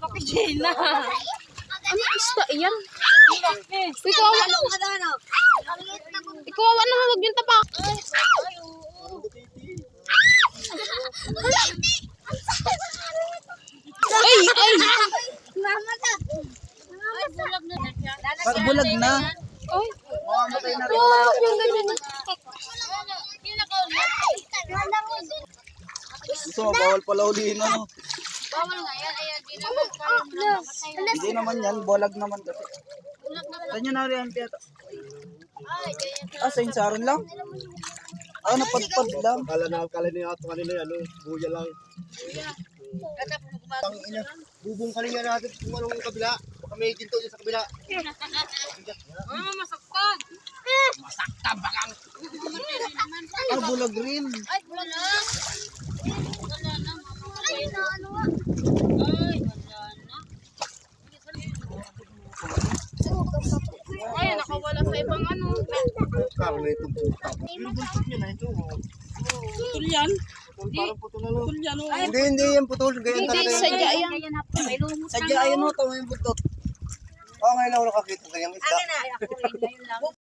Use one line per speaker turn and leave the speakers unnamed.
Kapitsina. Ano isda iyan? Ikaw ano? Ikaw ano wag yung tapak. Ay, ay.
Bulag na.
Ay.
Mamamatay na rin.
Oh, yung ganyan.
Mo, bawal pala ulihin ano.
Bawal nga yan. Ayan, di na
Hindi naman yan, bulag naman kasi. Saan nyo na rin tiyata? Ah, sa insaran lang? Ah, napadpad lang.
Akala na akala niya ato kanina ano, buya lang. Ina, bubong kanina natin kung anong kabila. Baka may ginto dyan sa kabila.
Ah, masaktan.
Ah, bulag rin.
Ay, wala na. Wala na. Ay, na, ano nga. Ay, wala na.
Ay, nakawala sa ibang ano.
Karo na itong puta. Yung buntot niya na ito. oh.
Putol yan.
Parang na.
Putol yan. oh.
Hindi, hindi yan putol. Ganyan
Hindi,
talaga yan.
sadya yan.
Sadya, ayun o, tama yung buntot.
Oo, ngayon ako nakakita kanyang isda.